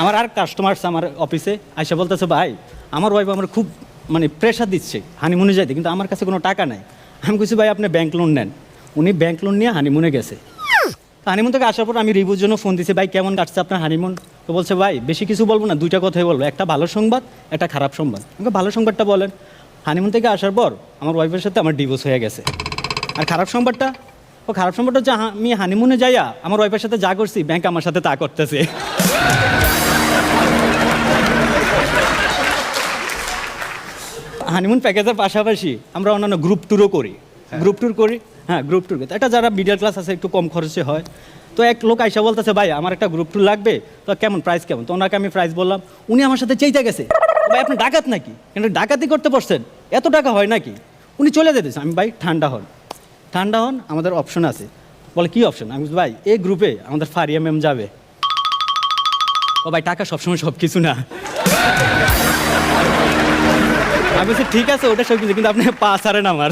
আমার আর কাস্টমার আমার অফিসে আইসা বলতেছে, ভাই, আমার ওয়াইফ আমার খুব মানে প্রেশার দিচ্ছে হানিমুনে যাইতে, কিন্তু আমার কাছে কোনো টাকা নাই। আমি কিছু ভাই, আপনি ব্যাংক লোন নেন। উনি ব্যাংক লোন নিয়ে হানিমুনে গেছে। হানিমুন থেকে আসার পর আমি রিভিউর জন্য ফোন দিছি, ভাই, কেমন কাটছে আপনার হানিমুন তো বলছে, ভাই, বেশি কিছু বলব না, দুইটা কথাই বলব। একটা ভালো সংবাদ, একটা খারাপ সংবাদ। আমাকে ভালো সংবাদটা বলেন। হানিমুন থেকে আসার পর আমার ওয়াইফের সাথে আমার ডিভোর্স হয়ে গেছে। আর খারাপ সংবাদটা? ও খারাপ সংবাদটা হচ্ছে, আমি হানিমুনে যাইয়া আমার ওয়াইফের সাথে যা করছি ব্যাংক আমার সাথে তা করতেছে। হানিমুন প্যাকেজের পাশাপাশি আমরা অন্যান্য গ্রুপ ট্যুরও করি। গ্রুপ ট্যুর করি হ্যাঁ গ্রুপ ট্যুর এটা যারা মিডিয়াল ক্লাস আছে একটু কম খরচে হয়। তো এক লোক আইসা বলতেছে ভাই আমার একটা গ্রুপ ট্যুর লাগবে তো কেমন প্রাইস কেমন? তো ওনাকে আমি প্রাইস বললাম উনি আমার সাথে চেইতে গেছে। ভাই আপনি ডাকাত নাকি? কিন্তু ডাকাতি করতে পারছেন এত টাকা হয় নাকি? উনি চলে যেতেছে। আমি ভাই ঠান্ডা হন। ঠান্ডা হন আমাদের অপশন আছে। বলে কি অপশন আমি ভাই এই গ্রুপে আমাদের ফারিয়া ম্যাম যাবে। ও ভাই টাকা সবসময় সব কিছু না। আমি বলছি ঠিক আছে ওটা সব কিন্তু আপনি পা ছাড়েন আমার।